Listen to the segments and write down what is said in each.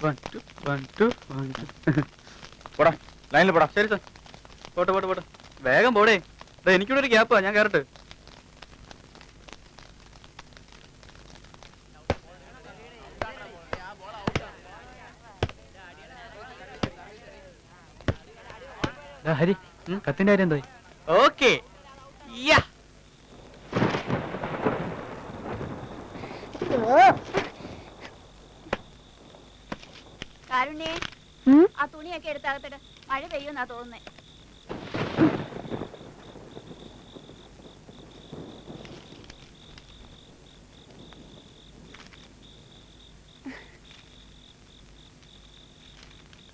പോടാ ലൈനിൽ പോടാ. ശരി സാർ പോട്ടെ പോട്ടെ പോട്ടെ. വേഗം പോടേ. ദേ, എനിക്കിവിടെ ഒരു ഗ്യാപ്പാ ഞാൻ കയറട്ടെ ഹരി കത്തിന്റെ കാര്യം എന്തായി? ഓക്കെ. യാ. കാരുണ്യേ ആ തുണിയൊക്കെ എടുത്തകത്തിട്ട് മഴ പെയ്യുന്നാ തോന്നുന്നേ.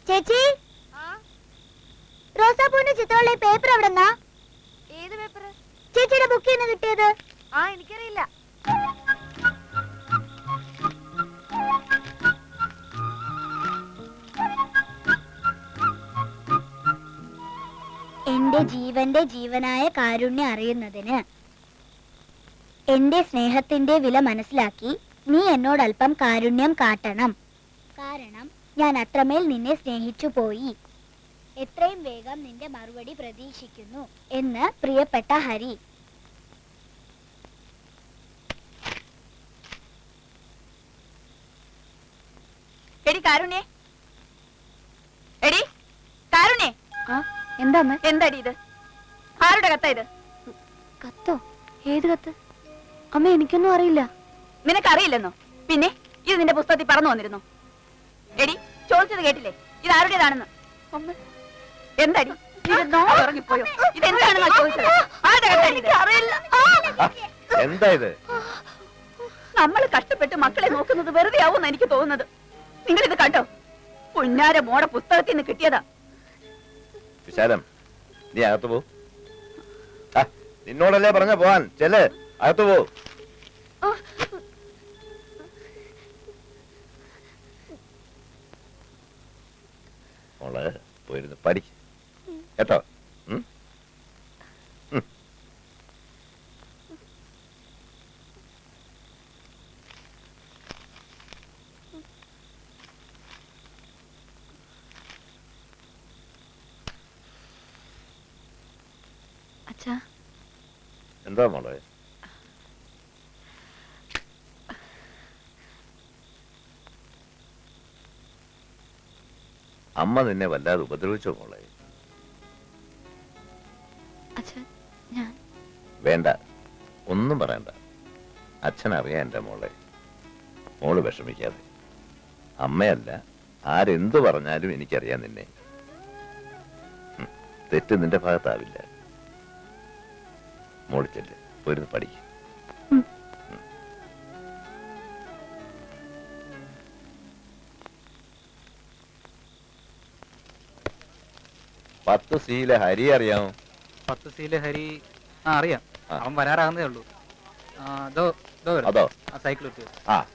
ചേച്ചി? റോസാപ്പൂവിന്റെ ചിത്രമുള്ള പേപ്പർ എവിടെന്നാ? ഏത് പേപ്പർ ചേച്ചിയുടെ ബുക്കിൽ നിന്ന് കിട്ടിയത്? ആ എനിക്കറിയില്ല. എന്റെ ജീവന്റെ ജീവനായ കാരുണ്യം അറിയുന്നതിന് എന്റെ സ്നേഹത്തിന്റെ വില മനസ്സിലാക്കി നീ എന്നോട് അല്പം കാരുണ്യം കാട്ടണം. കാരണം ഞാൻ അത്രമേൽ നിന്നെ സ്നേഹിച്ചു പോയി. എത്രയും വേഗം നിന്റെ മറുപടി പ്രതീക്ഷിക്കുന്നു എന്ന് പ്രിയപ്പെട്ട ഹരി. എടി കാരുണ്യേ. എടി കാരുണ്യേ. എന്താ അമ്മ എന്താടി ഇത്? ആരുടെ കത്താ ഇത്? കത്തോ? ഏത് കത്ത്? അമ്മ എനിക്കൊന്നും അറിയില്ല. നിനക്കറിയില്ലെന്നോ? പിന്നെ ഇത് നിന്റെ പുസ്തകത്തിൽ പറഞ്ഞു വന്നിരുന്നു. എടി ചോദിച്ചത് കേട്ടില്ലേ? ഇത് ആരുടേതാണെന്ന്? അമ്മ. എന്താടി? ഇറങ്ങിപ്പോയോ? ഇതെന്താണെന്നാ ചോദിച്ചത്? ആരുടെ കത്താടി ഇത്? എന്താ ഇത്? നമ്മൾ കഷ്ടപ്പെട്ട് മക്കളെ നോക്കുന്നത് വെറുതെ ആവുമെന്ന് എനിക്ക് തോന്നുന്നത്. നിങ്ങൾ ഇത് കണ്ടോ? പുന്നാര മോടെ പുസ്തകത്തിൽ നിന്ന് കിട്ടിയതാ. വിശാലം നീ അകത്ത് പോ. നിന്നോടല്ലേ പറഞ്ഞ പോവാൻ. ചെൽ അകത്ത് പോ. മോൾ പോയിരുന്നു പഠി. കേട്ടോ? ഉം. അച്ഛാ. എന്താ മോളെ? അമ്മ നിന്നെ വല്ലാതെ ഉപദ്രവിച്ചോ മോളെ? അച്ഛാ ഞാൻ. വേണ്ട. ഒന്നും പറയണ്ട. അച്ഛൻ അറിയാം എന്റെ മോളെ. മോൾ വിഷമിക്കാതെ. അമ്മയല്ല ആരെന്തു പറഞ്ഞാലും എനിക്കറിയാം നിന്നെ. തെറ്റ് നിന്റെ ഭാഗത്താവില്ല. മോൾ ചെല്ല്. പോയിരുന്ന് പഠിക്കും. പത്ത് സീലെ ഹരി അറിയാമോ? പത്ത് സീല ഹരി ആ അറിയാം. അവൻ വരാറാകുന്നേ ഉള്ളൂ. അതോ. ആ സൈക്കിൾ ആ.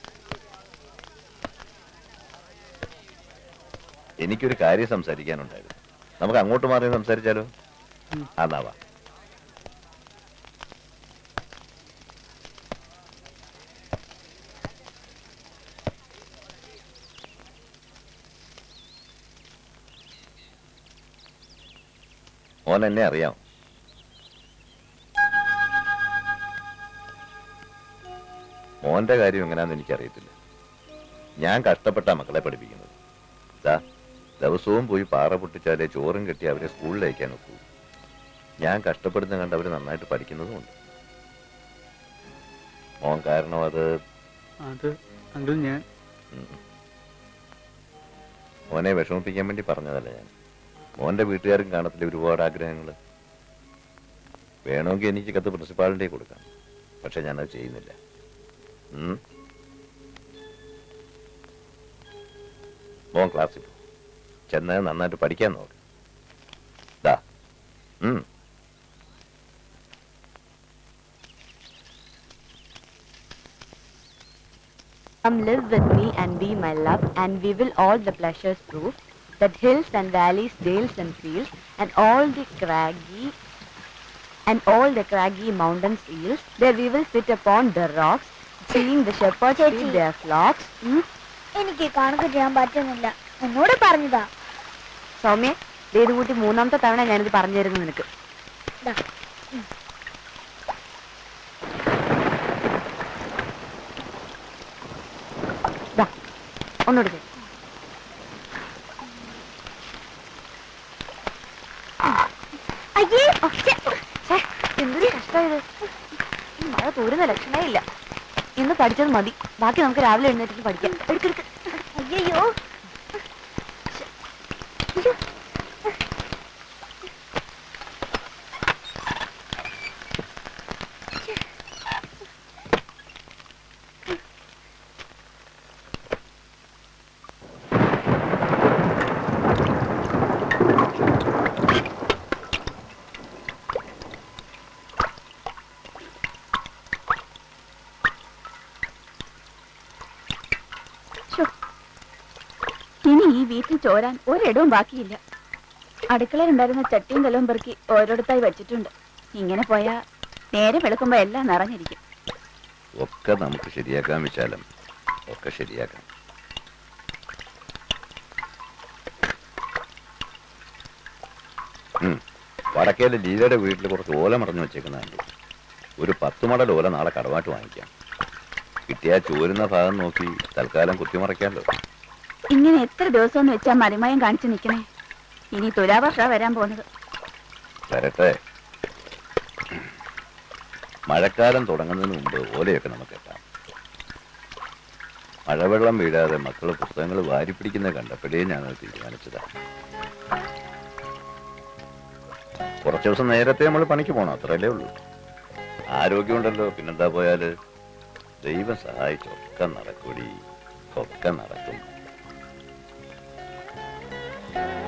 എനിക്കൊരു കാര്യം സംസാരിക്കാനുണ്ടായിരുന്നു. നമുക്ക് അങ്ങോട്ട് മാറി സംസാരിച്ചാലോ. അതാവാ ഓൻ എന്നെ അറിയാം. മോന്റെ കാര്യം എങ്ങനെയാന്ന് എനിക്കറിയത്തില്ല. ഞാൻ കഷ്ടപ്പെട്ട മക്കളെ പഠിപ്പിക്കുന്നത്. ദാ ദിവസവും പോയി പാറ പൊട്ടിച്ചാലേ ചോറും കെട്ടി അവരെ സ്കൂളിൽ അയക്കാൻ ഒക്കൂ. ഞാൻ കഷ്ടപ്പെടുന്ന കണ്ട് അവർ നന്നായിട്ട് പഠിക്കുന്നതുമുണ്ട് മോൻ കാരണം അത്? അത് അങ്കിൾ ഞാൻ. മോനെ വിഷമിപ്പിക്കാൻ വേണ്ടി പറഞ്ഞതല്ല ഞാൻ? മോന്റെ വീട്ടുകാരും കാണത്തില്ല ഒരുപാട് ആഗ്രഹങ്ങൾ വേണമെങ്കിൽ എനിക്ക് കത്ത് പ്രിൻസിപ്പാളിന്റെ കൊടുക്കാം. പക്ഷെ ഞാനത് ചെയ്യുന്നില്ല. മോൻ ക്ലാസ്സിൽ ചെന്ന് നന്നായിട്ട് പഠിക്കാൻ നോക്ക്. ദാ. Come live with me and be my love, and we will all the pleasures prove. That hills and valleys, dales and fields, and all the craggy and all the craggy mountain fields, there we will sit upon the rocks, seeing the shepherds feed their flocks. Hmm? എനിക്ക് കണക്ക് ചെയ്യാൻ പറ്റുന്നില്ല എന്നോട് പറഞ്ഞതാ സൗമ്യ ഇത് കൂട്ടി മൂന്നാമത്തെ തവണ ഞാനിത് പറഞ്ഞു തരുന്നു നിനക്ക് ദാ. അയ്യേ എന്തൊരു കഷ്ടമായത് മഴ തോരുന്ന ലക്ഷണേ ഇല്ല. ഇന്ന് പഠിച്ചത് മതി. ബാക്കി നമുക്ക് രാവിലെ എഴുന്നേറ്റിട്ട് പഠിക്കാം. എടുക്കെടുക്ക് അയ്യോ ഇനി ഈ വീട്ടിൽ ചോരാൻ ഒരിടവും ബാക്കിയില്ല. അടുക്കളയിലുണ്ടായിരുന്ന ചട്ടിയും കലവും പെറുക്കി ഓരോരുത്തായി വെച്ചിട്ടുണ്ട്. ഇങ്ങനെ പോയാ നേരെ വെളുക്കുമ്പോ എല്ലാം നിറഞ്ഞിരിക്കും. ഒക്കെ നമുക്ക് ശരിയാക്കാൻ വിശാലം. ഒക്കെ ശരിയാക്കാം. വടക്കേലെ ലീലയുടെ വീട്ടിൽ കുറച്ച് ഓല മറഞ്ഞു വെച്ചേക്കുന്നുണ്ട് ഒരു പത്ത് മടൽ ഓല നാളെ കടവാട്ട് വാങ്ങിക്കാം. കിട്ടിയാ ചോരുന്ന ഭാഗം നോക്കി തൽക്കാലം കുത്തിമറയ്ക്കാമല്ലോ ഇങ്ങനെ എത്ര ദിവസം എന്ന് വെച്ചാ മറിമയം കാണിച്ചു നിക്കണേ ഇനി തുലാവർഷ വരാൻ പോകുന്നത്. വരട്ടെ. മഴക്കാലം തുടങ്ങുന്നതിന് മുമ്പ് ഓലയൊക്കെ നമുക്ക് എത്താം. മഴവെള്ളം വീഴാതെ മക്കൾ പുസ്തകങ്ങൾ വാരി പിടിക്കുന്നത് കണ്ടപ്പോഴേ ഞങ്ങൾ തീരുമാനിച്ചതാ. കുറച്ച് ദിവസം നേരത്തെ നമ്മൾ പണിക്ക് പോകണം അത്രയല്ലേ ഉള്ളൂ. ആരോഗ്യമുണ്ടല്ലോ പിന്നെന്താ പോയാൽ? ദൈവം സഹായിച്ചൊക്കെ നടക്കൂടി ഒക്കെ നടക്കും. Yeah.